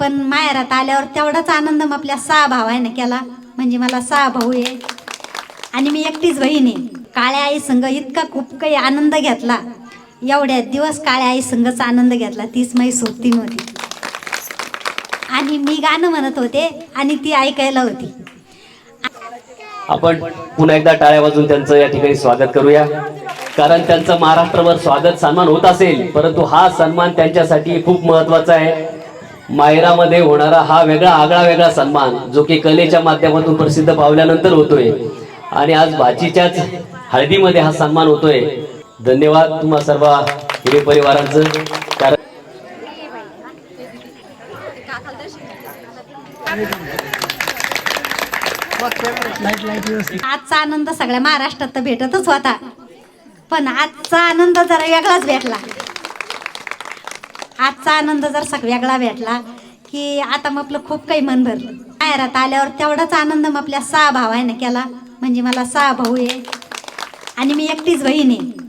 पण माहेरात आल्यावर तेवढाच आनंद मग आपल्या सहा भावाने केला. म्हणजे मला सहा भाऊ आहे. आणि मी एकटीच बहीण आहे. काळ्या आई संघ इतका खूप काही आनंद घेतला. एवढ्या दिवस काळ्या आई संघचा आनंद घेतला. तीच माझी सोबती नव्हती. आणि मी गाणं म्हणत होते आणि ती ऐकायला होती. आपण पुन्हा एकदा टाळ्या वाजून त्यांचं या ठिकाणी स्वागत करूया. कारण त्यांचं महाराष्ट्रभर स्वागत सन्मान होत असेल परंतु हा सन्मान त्यांच्यासाठी खूप महत्त्वाचा आहे. मायरामध्ये होणारा हा वेगळा आगळा वेगळा सन्मान जो की कलेच्या माध्यमातून प्रसिद्ध पावल्यानंतर होतोय. आणि आज भाचीच्याच हळदीमध्ये हा सन्मान होतोय. धन्यवाद तुम्हा सर्व हिरे परिवारांचं. कारण आजचा आनंद सगळ्या महाराष्ट्रात तर भेटतच होता. पण आजचा आनंद जरा वेगळाच भेटला. आजचा आनंद जर सग वेगळा भेटला की आता मग आपलं खूप काही मन भरलं. माहेरात आल्यावर तेवढाच आनंद मग आपल्या सहा भावाने केला. म्हणजे मला सहा भाऊ आहे आणि मी एकटीच बहीण आहे.